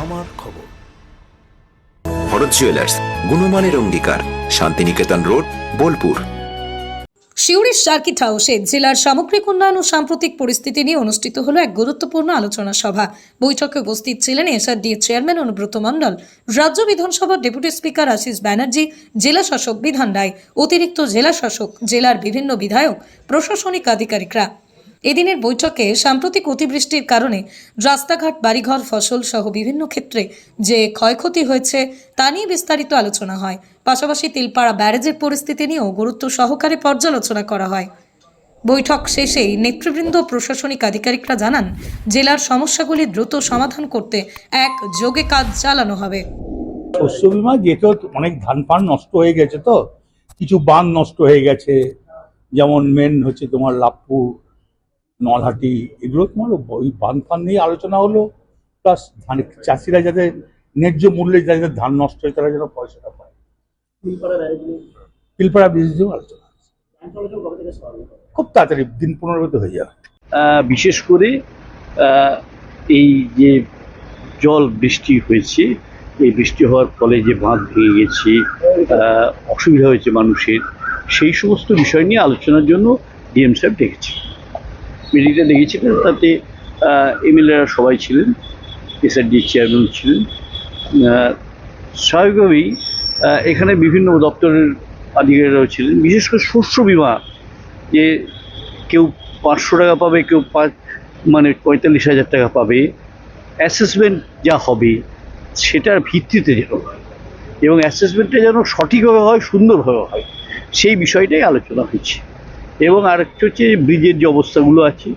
আমার খবর। ভরত জুয়েলার্স গুণমানের অঙ্গীকার শান্তিনিকেতন রোড বোলপুর। সিউড়ির সার্কিট হাউসে জেলার সামগ্রিক উন্নয়ন ও সাম্প্রতিক পরিস্থিতি নিয়ে অনুষ্ঠিত হলো এক গুরুত্বপূর্ণ আলোচনা সভা। বৈঠকে উপস্থিত ছিলেন এসআরডি চেয়ারম্যান অনুব্রত মণ্ডল রাজ্য বিধানসভার ডেপুটি স্পিকার আশিস ব্যানার্জি জেলা শাসক বিধান রায় অতিরিক্ত জেলা শাসক জেলার বিভিন্ন বিধায়ক প্রশাসনিক আধিকারিকরা। এদিনের বৈঠকে সাম্প্রতিক অতিবৃষ্টির কারণে রাস্তাঘাট, বাড়িঘর, ফসল সহ বিভিন্ন ক্ষেত্রে যে ক্ষয়ক্ষতি হয়েছে তা নিয়ে বিস্তারিত আলোচনা হয়। পাশাপাশি তিলপাড়া ব্যারেজের পরিস্থিতি নিয়েও গুরুত্ব সহকারে পর্যালোচনা করা হয়। বৈঠক শেষেই নেতৃবৃন্দ, প্রশাসনিক আধিকারিকরা জানান, জেলার সমস্যাগুলি দ্রুত সমাধান করতে এক যোগে কাজ চালানো হবে। শস্য বিমা যেহেতু অনেক ধান পান নষ্ট হয়ে গেছে তো, কিছু বাঁধ নষ্ট হয়ে গেছে, যেমন মেন হচ্ছে তোমার লাভপুর নলহাটি এগুলো তোমার ওই বাঁধ ফান নিয়ে আলোচনা হলো প্লাস ধান চাষিরা যাতে ন্যায্য মূল্যে যাদের ধান নষ্ট হয় তারা যেন পয়সাটা পায়। পিলপাড়া ব্রিজেও আলোচনা খুব তাড়াতাড়ি দিন পনেরো হয়ে যাবে। আহ, বিশেষ করে আহ, এই যে জল বৃষ্টি হয়েছে এই বৃষ্টি হওয়ার ফলে যে বাঁধ ভেঙে গেছে আহ, অসুবিধা হয়েছে মানুষের সেই সমস্ত বিষয় নিয়ে আলোচনার জন্য ডিএম সাহেব ডেকেছে মিটিংটা ডেকেছিলেন তাতে এমএলএরা সবাই ছিলেন, এসআরডি চেয়ারম্যান ছিলেন। স্বাভাবিকভাবেই এখানে বিভিন্ন দপ্তরের আধিকারিকরাও ছিলেন। বিশেষ করে শস্য বিমা, যে কেউ পাঁচশো টাকা পাবে, কেউ পাঁচ মানে পঁয়তাল্লিশ হাজার টাকা পাবে অ্যাসেসমেন্ট যা হবে, সেটার ভিত্তিতে যেন এবং অ্যাসেসমেন্টটা যেন সঠিকভাবে হয়, সুন্দরভাবে হয়, সেই বিষয়টাই আলোচনা হয়েছে। এবং আরেকটা হচ্ছে ব্রিজের যে অবস্থাগুলো আছে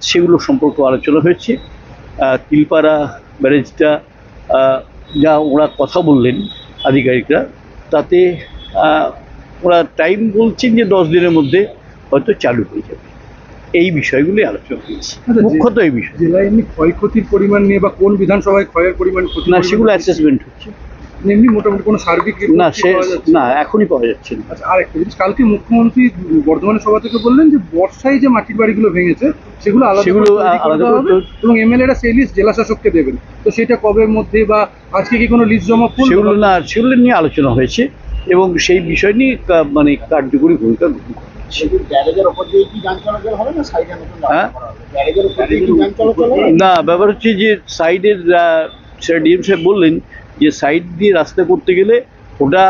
সেগুলো সম্পর্কে আলোচনা হয়েছে। তিলপাড়া ব্যারেজটা যা ওরা কথা বললেন আধিকারিকরা তাতে ওরা টাইম বলছেন যে দশ দিনের মধ্যে হয়তো চালু হয়ে যাবে। এই বিষয়গুলি আলোচনা হয়েছে। আচ্ছা, মুখ্যত এই বিষয়। জেলায় এমনি ক্ষয়ক্ষতির পরিমাণ নিয়ে বা কোন বিধানসভায় ক্ষয়ের পরিমাণ না সেগুলো অ্যাসেসমেন্ট হচ্ছে। এমনি মোটামুটি কোনো সার্বিক না সে না এখনই পাওয়া যাচ্ছে না। আচ্ছা আর একটা জিনিস কালকে মুখ্যমন্ত্রী বর্ধমানের সভা থেকে বললেন যে বর্ষায় যে মাটির বাড়িগুলো ভেঙেছে সেগুলো আলাদা সেগুলো আলাদা এবং এমএলএরা সেই লিস্ট জেলা শাসককে দেবেন। তো সেটা কবের মধ্যে বা আজকে কি কোনো লিস্ট জমা সেগুলো না সেগুলো নিয়ে আলোচনা হয়েছে এবং সেই বিষয় নিয়ে মানে কার্যকরী ভূমিকা গ্রহণ হ্যাঁ? না ব্যাপার হচ্ছে যে সাইডের সেটা ডিএম সাহেব বললেন যে সাইড দিয়ে রাস্তা করতে গেলে ওটা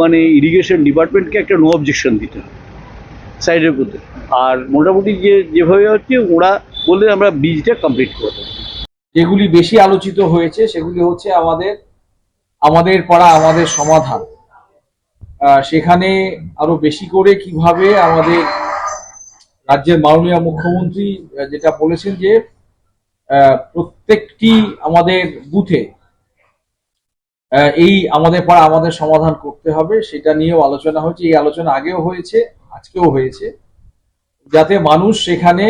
মানে ইরিগেশন ডিপার্টমেন্টকে একটা নো অবজেকশন দিতে হবে সাইডের মধ্যে। আর মোটামুটি যে, যেভাবে হচ্ছে ওরা বললেন আমরা ব্রিজটা কমপ্লিট করে দেবো। যেগুলি বেশি আলোচিত হয়েছে, সেগুলি হচ্ছে আমাদের আমাদের পাড়া আমাদের সমাধান। সেখানে আরও বেশি করে কীভাবে আমাদের রাজ্যের মাননীয় মুখ্যমন্ত্রী যেটা বলেছেন যে প্রত্যেকটি আমাদের বুথে এই আমাদের পাড়া আমাদের সমাধান করতে হবে, সেটা নিয়েও আলোচনা হয়েছে। এই আলোচনা আগেও হয়েছে, আজকেও হয়েছে। যাতে মানুষ সেখানে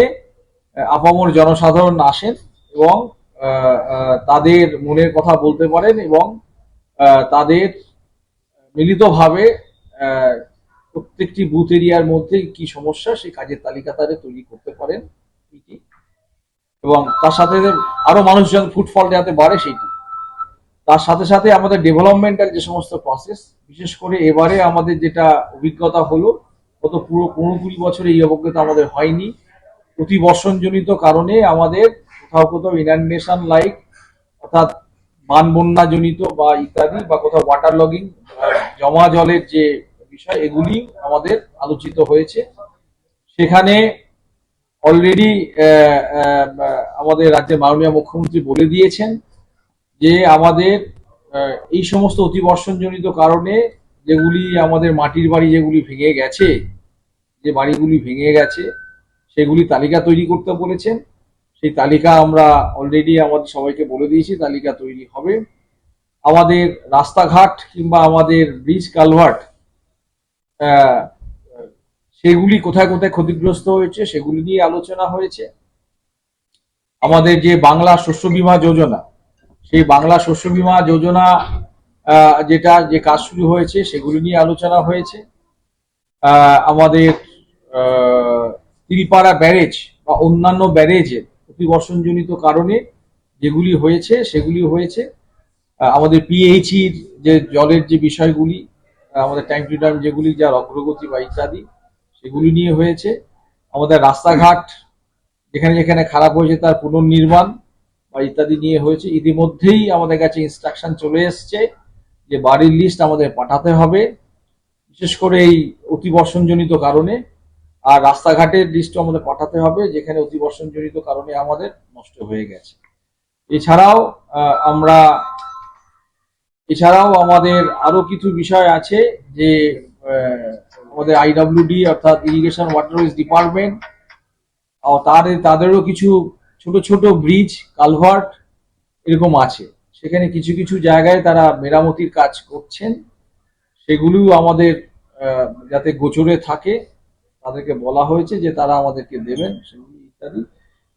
আপামর জনসাধারণ আসেন এবং তাদের মনের কথা বলতে পারেন এবং তাদের মিলিতভাবে প্রত্যেকটি বুথ এরিয়ার মধ্যে কি সমস্যা, সেই কাজের তালিকা তাদের তৈরি করতে পারেন। এবং তার সাথে আরও মানুষজন ফুটফল যাতে বাড়ে, সেইটি। তার সাথে সাথে আমাদের ডেভেলপমেন্টাল যে সমস্ত প্রসেস বিশেষ করে এবারে আমাদের যেটা অভিজ্ঞতা হলো, গত পুরো পনেরো কুড়ি বছরে এই অভিজ্ঞতা আমাদের হয়নি। প্রতি বর্ষণজনিত কারণে আমাদের কোথাও কোথাও ইনান্ডেশন লাইক অর্থাৎ বান বন্যা জনিত বা ইত্যাদি বা কোথাও ওয়াটার লগিং জমা জলের যে বিষয়, এগুলি আমাদের আলোচিত হয়েছে। সেখানে অলরেডি আমাদের রাজ্যের মাননীয় মুখ্যমন্ত্রী বলে দিয়েছেন যে আমাদের এই সমস্ত অতিবর্ষণজনিত কারণে যেগুলি আমাদের মাটির বাড়ি যেগুলি ভেঙে গেছে, যে বাড়িগুলি ভেঙে গেছে, সেগুলি তালিকা তৈরি করতে বলেছেন। সেই তালিকা আমরা অলরেডি আমাদের সবাইকে বলে দিয়েছি, তালিকা তৈরি হবে। আমাদের রাস্তাঘাট কিংবা আমাদের ব্রিজ কালভার্ট সেগুলি কোথায় কোথায় ক্ষতিগ্রস্ত হয়েছে সেগুলি নিয়ে আলোচনা হয়েছে। আমাদের যে বাংলা শস্য বীমা যোজনা সেই বাংলা শস্য বীমা যোজনা যেটা, যে কাজ শুরু হয়েছে, সেগুলি নিয়ে আলোচনা হয়েছে। আমাদের তিলপাড়া ব্যারেজ বা অন্যান্য ব্যারেজের অতিবর্ষণজনিত কারণে যেগুলি হয়েছে, সেগুলি হয়েছে। আমাদের পিএইচির যে জলের যে বিষয়গুলি আমাদের টাইম টু টাইম যেগুলি, যার অগ্রগতি বা ইত্যাদি, সেগুলি নিয়ে হয়েছে। আমাদের রাস্তাঘাট, যেখানে যেখানে খারাপ হয়েছে, তার পুনর্নির্মাণ ইত্যাদি নিয়ে হয়েছে। ইতিমধ্যেই আমাদের কাছে ইনস্ট্রাকশন চলে এসছে যে বাড়ির লিস্ট আমাদের পাঠাতে হবে, বিশেষ করে এই অতিবর্ষণজনিত কারণে। আর রাস্তাঘাটের লিস্টও আমাদের পাঠাতে হবে, যেখানে অতিবর্ষণজনিত কারণে আমাদের নষ্ট হয়ে গেছে। এছাড়াও আমরা, এছাড়াও আমাদের আরও কিছু বিষয় আছে যে আমাদের আইডব্লিউডি অর্থাৎ ইরিগেশন ওয়াটারওয়েজ ডিপার্টমেন্ট তার তাদেরও কিছু ছোট ছোট ব্রিজ, কালভার্ট এরকম আছে। সেখানে কিছু কিছু জায়গায় তারা মেরামতির কাজ করছেন। সেগুলিও আমাদের যাতে গোচরে থাকে, তাদেরকে বলা হয়েছে যে তারা আমাদেরকে দেবেন সেগুলি ইত্যাদি।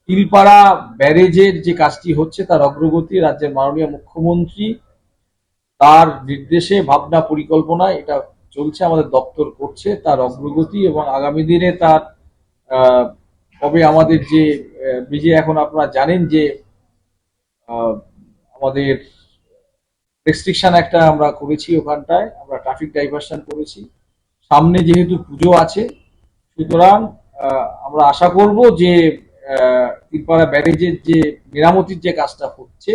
তিলপাড়া ব্যারেজের যে কাজটি হচ্ছে, তার অগ্রগতি রাজ্যের মাননীয় মুখ্যমন্ত্রী তার নির্দেশে, ভাবনা, পরিকল্পনা, এটা চলছে, আমাদের দপ্তর করছে, তার অগ্রগতি এবং আগামী দিনে তার কবে আমাদের যে ব্রিজে এখন আপনারা জানেন যে আমাদের রেস্ট্রিকশন একটা আমরা করেছি ওখানটায় আমরা ট্রাফিক ডাইভারশন করেছি। সামনে যেহেতু পুজো আছে সুতরাং আমরা আশা করব যে আহ, তিলপাড়া ব্যারেজের যে মেরামতির যে কাজটা হচ্ছে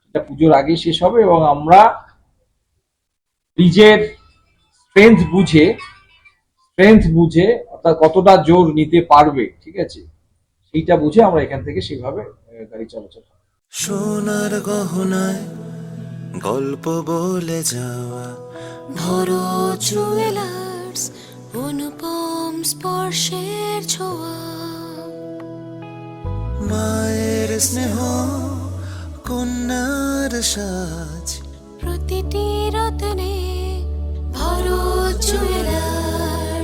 সেটা পুজোর আগে শেষ হবে এবং আমরা ব্রিজের স্ট্রেংথ বুঝে স্ট্রেংথ বুঝে অর্থাৎ কতটা জোর নিতে পারবে, ঠিক আছে? সেইটা বুঝে আমরা এখান থেকে সেভাবে গাড়ি চলাচল সোনার গহনায় গল্প বলে যাওয়া, ভরো জুয়েলার্স অনুপম স্পর্শের ছোঁয়া। মায়ের স্নেহ, কন্যার সাজ, প্রতিটি রতনে